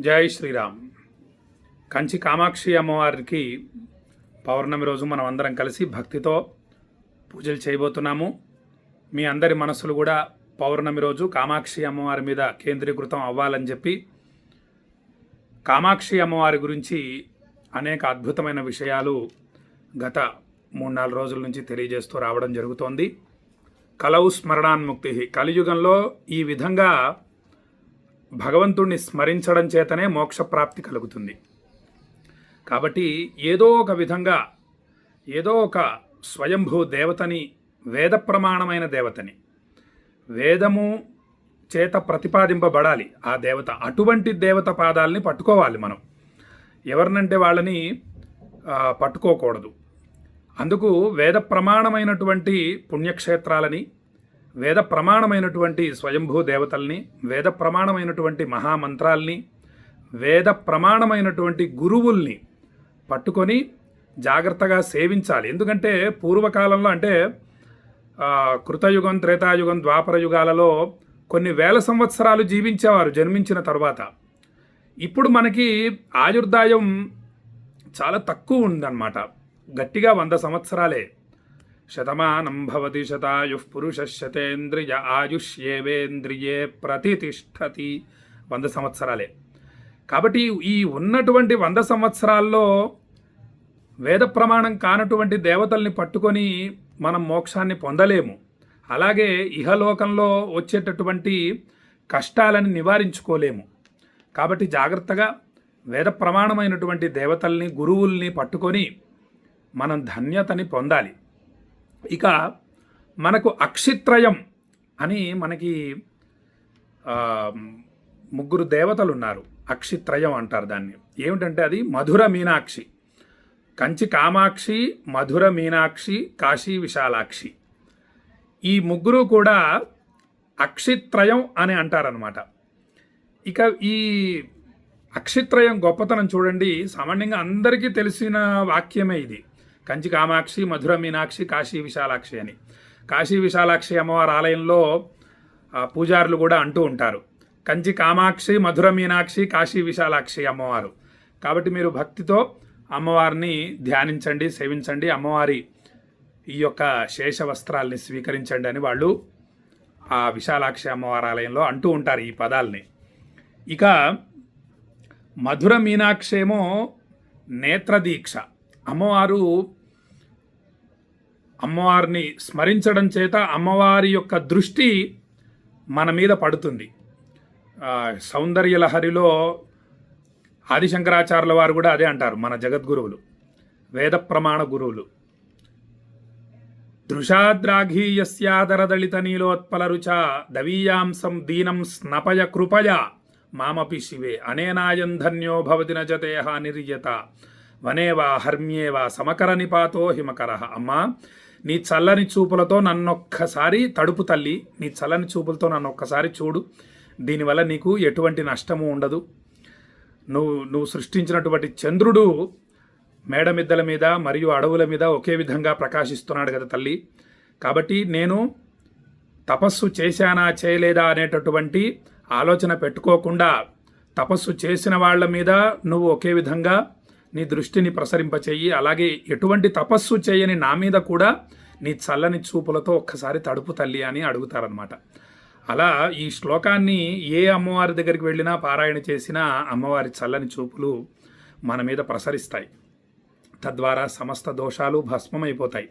జై శ్రీరామ్. కంచి కామాక్షి అమ్మవారికి పౌర్ణమి రోజు మనం అందరం కలిసి భక్తితో పూజలు చేయబోతున్నాము. మీ అందరి మనసులు కూడా పౌర్ణమి రోజు కామాక్షి అమ్మవారి మీద కేంద్రీకృతం అవ్వాలని చెప్పి కామాక్షి అమ్మవారి గురించి అనేక అద్భుతమైన విషయాలు గత మూడు నాలుగు రోజుల నుంచి తెలియజేస్తూ రావడం జరుగుతోంది. కలవు స్మరణాన్ముక్తి కలియుగంలో ఈ విధంగా భగవంతుణ్ణి స్మరించడం చేతనే మోక్షప్రాప్తి కలుగుతుంది. కాబట్టి ఏదో ఒక విధంగా ఏదో ఒక స్వయంభూ దేవతని వేద ప్రమాణమైన దేవతని వేదము చేత ప్రతిపాదింపబడాలి. ఆ దేవత అటువంటి దేవత పాదాలని పట్టుకోవాలి మనం. ఎవరినంటే వాళ్ళని పట్టుకోకూడదు. అందుకు వేద ప్రమాణమైనటువంటి పుణ్యక్షేత్రాలని వేద ప్రమాణమైనటువంటి స్వయంభూ దేవతల్ని వేద ప్రమాణమైనటువంటి మహామంత్రాల్ని వేద ప్రమాణమైనటువంటి గురువుల్ని పట్టుకొని జాగ్రత్తగా సేవించాలి. ఎందుకంటే పూర్వకాలంలో అంటే కృతయుగం త్రేతాయుగం ద్వాపర యుగాలలో కొన్ని వేల సంవత్సరాలు జీవించేవారు జన్మించిన తర్వాత. ఇప్పుడు మనకి ఆయుర్దాయం చాలా తక్కువ ఉందన్నమాట. గట్టిగా వంద సంవత్సరాలే. శతమానం భవతి శతాయు పురుష శతేంద్రియ ఆయుష్యేవేంద్రియే ప్రతిష్టతి. వంద సంవత్సరాలే. కాబట్టి ఈ ఉన్నటువంటి వంద సంవత్సరాల్లో వేద ప్రమాణం కానటువంటి దేవతల్ని పట్టుకొని మనం మోక్షాన్ని పొందలేము. అలాగే ఇహలోకంలో వచ్చేటటువంటి కష్టాలని నివారించుకోలేము. కాబట్టి జాగ్రత్తగా వేద ప్రమాణమైనటువంటి దేవతల్ని గురువుల్ని పట్టుకొని మనం ధన్యతని పొందాలి. ఇక మనకు అక్షిత్రయం అని మనకి ముగ్గురు దేవతలు ఉన్నారు అక్షిత్రయం అంటారు దాన్ని. ఏమిటంటే అది మధుర మీనాక్షి. కంచి కామాక్షి మధుర మీనాక్షి కాశీ విశాలాక్షి. ఈ ముగ్గురు కూడా అక్షిత్రయం అని అంటారనమాట ఇక ఈ అక్షిత్రయం గొప్పతనం చూడండి సామాన్యంగా అందరికీ తెలిసిన వాక్యమే ఇది. కంచి కామాక్షి మధుర మీనాక్షి కాశీ విశాలాక్షి అని. కాశీ విశాలాక్షి అమ్మవారి ఆలయంలో పూజారులు కూడా అంటూ ఉంటారు. కంచి కామాక్షి మధుర మీనాక్షి కాశీ విశాలాక్షి అమ్మవారు. కాబట్టి మీరు భక్తితో అమ్మవారిని ధ్యానించండి సేవించండి. అమ్మవారి ఈ యొక్క శేష వస్త్రాల్ని స్వీకరించండి అని వాళ్ళు ఆ విశాలాక్షి అమ్మవారి ఆలయంలో అంటూ ఉంటారు ఈ పదాల్ని. ఇక మధుర మీనాక్షేమో నేత్రదీక్ష. అమ్మవారు అమ్మవారిని స్మరించడం చేత అమ్మవారి యొక్క దృష్టి మన మీద పడుతుంది. సౌందర్య లహరిలో ఆదిశంకరాచార్యుల వారు కూడా అదే అంటారు మన జగద్గురువులు వేద ప్రమాణ గురువులు. దృషాద్రాఘీయస్యాదరదళిత నీలోత్పల రుచ దవీయాంసం దీనం స్నపయ కృపయ మామపి శివే అనేనాయం ధన్యో భవతి నజతేహ నిర్యత. వనేవా హర్మ్యేవా సమకర నిపాతో హిమకర. అమ్మా నీ చల్లని చూపులతో నన్నొక్కసారి తడుపు తల్లి నీ చల్లని చూపులతో నన్ను ఒక్కసారి చూడు. దీనివల్ల నీకు ఎటువంటి నష్టము ఉండదు. నువ్వు నువ్వు సృష్టించినటువంటి చంద్రుడు మేడమిద్దల మీద మరియు అడవుల మీద ఒకే విధంగా ప్రకాశిస్తున్నాడు కదా తల్లి. కాబట్టి నేను తపస్సు చేశానా చేయలేదా అనేటటువంటి ఆలోచన పెట్టుకోకుండా తపస్సు చేసిన వాళ్ళ మీద నువ్వు ఒకే విధంగా నీ దృష్టిని ప్రసరింపచేయి అలాగే ఎటువంటి తపస్సు చేయని నా మీద కూడా నీ చల్లని చూపులతో ఒక్కసారి తడుపు తల్లి అని అడుగుతారనమాట అలా ఈ శ్లోకాన్ని ఏ అమ్మవారి దగ్గరికి వెళ్ళినా పారాయణ చేసినా అమ్మవారి చల్లని చూపులు మన మీద ప్రసరిస్తాయి. తద్వారా సమస్త దోషాలు భస్మమైపోతాయి.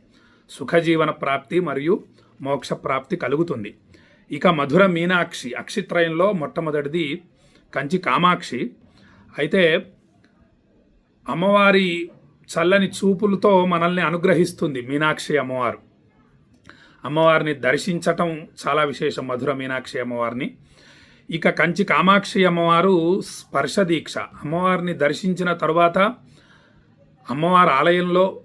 సుఖజీవన ప్రాప్తి మరియు మోక్ష ప్రాప్తి కలుగుతుంది. ఇక మధుర మీనాక్షి అక్షిత్రయంలో మొట్టమొదటిది కంచి కామాక్షి. అయితే అమ్మవారి చల్లని చూపులతో మనల్ని అనుగ్రహిస్తుంది మీనాక్షి అమ్మవారు. అమ్మవారిని దర్శించటం చాలా విశేషం మధుర మీనాక్షి అమ్మవారిని. ఇక కంచి కామాక్షి అమ్మవారు స్పర్శ దీక్ష. అమ్మవారిని దర్శించిన తరువాత అమ్మవారి ఆలయంలో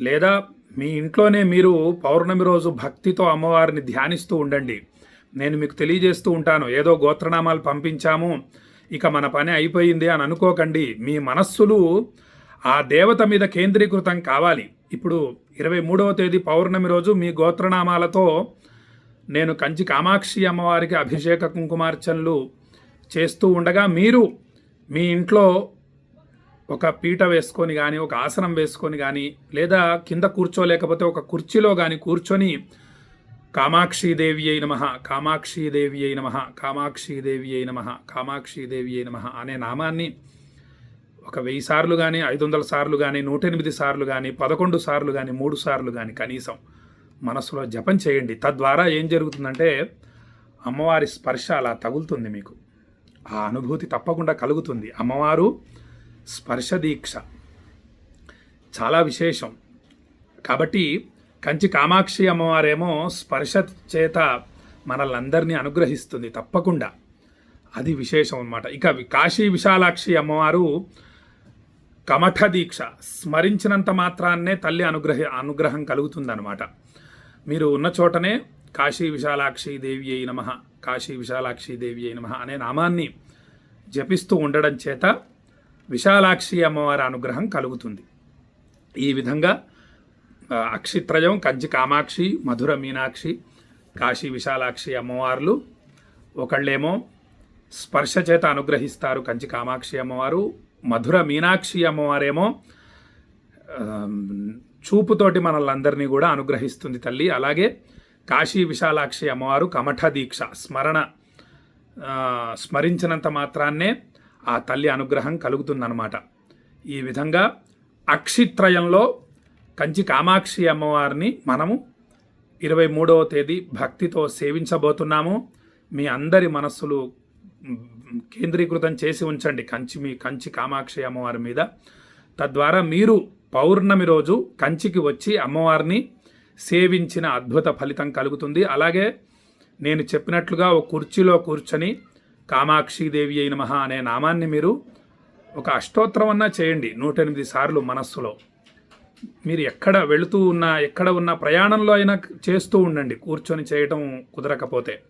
లేదా మీ ఇంట్లోనే మీరు పౌర్ణమి రోజు భక్తితో అమ్మవారిని ధ్యానిస్తూ ఉండండి. నేను మీకు తెలియజేస్తూ ఉంటాను. ఏదో గోత్రనామాలు పంపించాము ఇక మన పని అయిపోయింది అని అనుకోకండి. మీ మనస్సులు ఆ దేవత మీద కేంద్రీకృతం కావాలి. ఇప్పుడు ఇరవై మూడవ తేదీ పౌర్ణమి రోజు మీ గోత్రనామాలతో నేను కంచి కామాక్షి అమ్మవారికి అభిషేక కుంకుమార్చనలు చేస్తూ ఉండగా మీరు మీ ఇంట్లో ఒక పీట వేసుకొని కానీ ఒక ఆసనం వేసుకొని కానీ లేదా కింద కూర్చోలేకపోతే ఒక కుర్చీలో కానీ కూర్చొని కామాక్షీదేవి అయి నమ కామాక్షీదేవి అయి నమ కామాక్షీదేవి అయి నమ కామాక్షీదేవి అయి నమ అనే నామాన్ని ఒక వెయ్యి సార్లు కానీ ఐదు వందల సార్లు కానీ నూట ఎనిమిది సార్లు కానీ పదకొండు సార్లు కానీ మూడు సార్లు కానీ కనీసం మనసులో జపం చేయండి. తద్వారా ఏం జరుగుతుందంటే అమ్మవారి స్పర్శ అలా తగులుతుంది మీకు. ఆ అనుభూతి తప్పకుండా కలుగుతుంది. అమ్మవారు స్పర్శ దీక్ష. చాలా విశేషం. కాబట్టి కంచి కామాక్షి అమ్మవారేమో స్పర్శ చేత మనల్ని అనుగ్రహిస్తుంది తప్పకుండా. అది విశేషం అనమాట ఇక కాశీ విశాలాక్షి అమ్మవారు కమఠ దీక్ష స్మరించినంత మాత్రాన్నే తల్లి అనుగ్రహ అనుగ్రహం కలుగుతుందనమాట మీరు ఉన్న చోటనే కాశీ విశాలాక్షి దేవి అయి నమ కాశీ విశాలాక్షి దేవి అయి నమ అనే నామాన్ని జపిస్తూ ఉండడం చేత విశాలాక్షి అమ్మవారి అనుగ్రహం కలుగుతుంది. ఈ విధంగా అక్షిత్రయం కంచి కామాక్షి మధుర మీనాక్షి కాశీ విశాలాక్షి అమ్మవార్లు. ఒకళ్ళేమో స్పర్శ చేత అనుగ్రహిస్తారు కంచి కామాక్షి అమ్మవారు. మధుర మీనాక్షి అమ్మవారేమో చూపుతోటి మనల్ని కూడా అనుగ్రహిస్తుంది తల్లి. అలాగే కాశీ విశాలాక్షి అమ్మవారు కమఠ దీక్ష స్మరణ స్మరించినంత మాత్రాన్నే ఆ తల్లి అనుగ్రహం కలుగుతుందన్నమాట. ఈ విధంగా అక్షిత్రయంలో కంచి కామాక్షి అమ్మవారిని మనము ఇరవై మూడవ తేదీ భక్తితో సేవించబోతున్నాము. మీ అందరి మనస్సులు కేంద్రీకృతం చేసి ఉంచండి కంచి మీ కంచి కామాక్షి అమ్మవారి మీద. తద్వారా మీరు పౌర్ణమి రోజు కంచికి వచ్చి అమ్మవారిని సేవించిన అద్భుత ఫలితం కలుగుతుంది. అలాగే నేను చెప్పినట్లుగా ఒక కుర్చీలో కూర్చొని కామాక్షిదేవి అయిన మహా అనే నామాన్ని మీరు ఒక అష్టోత్తరం అన్నా చేయండి నూట ఎనిమిది సార్లు మనస్సులో. మీరు ఎక్కడ వెళుతూ ఉన్నా ఎక్కడ ఉన్న ప్రయాణంలో అయినా చేస్తూ ఉండండి. కూర్చొని చేయటం కుదరకపోతే.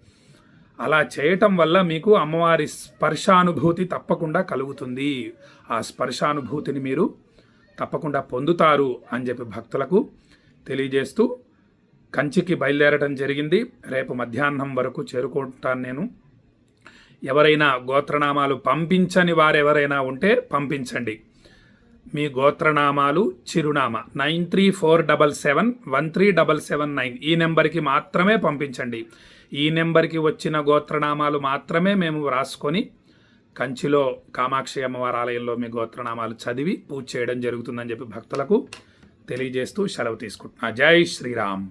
అలా చేయటం వల్ల మీకు అమ్మవారి స్పర్శానుభూతి తప్పకుండా కలుగుతుంది. ఆ స్పర్శానుభూతిని మీరు తప్పకుండా పొందుతారు అని చెప్పి భక్తులకు తెలియజేస్తూ కంచికి బయలుదేరటం జరిగింది. రేపు మధ్యాహ్నం వరకు చేరుకుంటాను నేను. ఎవరైనా గోత్రనామాలు పంపించని వారెవరైనా ఉంటే పంపించండి. మీ గోత్రనామాలు చిరునామా. Nine three four double seven one three double seven nine. ఈ నెంబర్కి మాత్రమే పంపించండి. ఈ నెంబర్కి వచ్చిన గోత్రనామాలు మాత్రమే మేము వ్రాసుకొని కంచిలో కామాక్షి అమ్మవారి ఆలయంలో మీ గోత్రనామాలు చదివి పూజ చేయడం జరుగుతుందని చెప్పి భక్తులకు తెలియజేస్తూ సెలవు తీసుకుంటున్నా. జై శ్రీరామ్.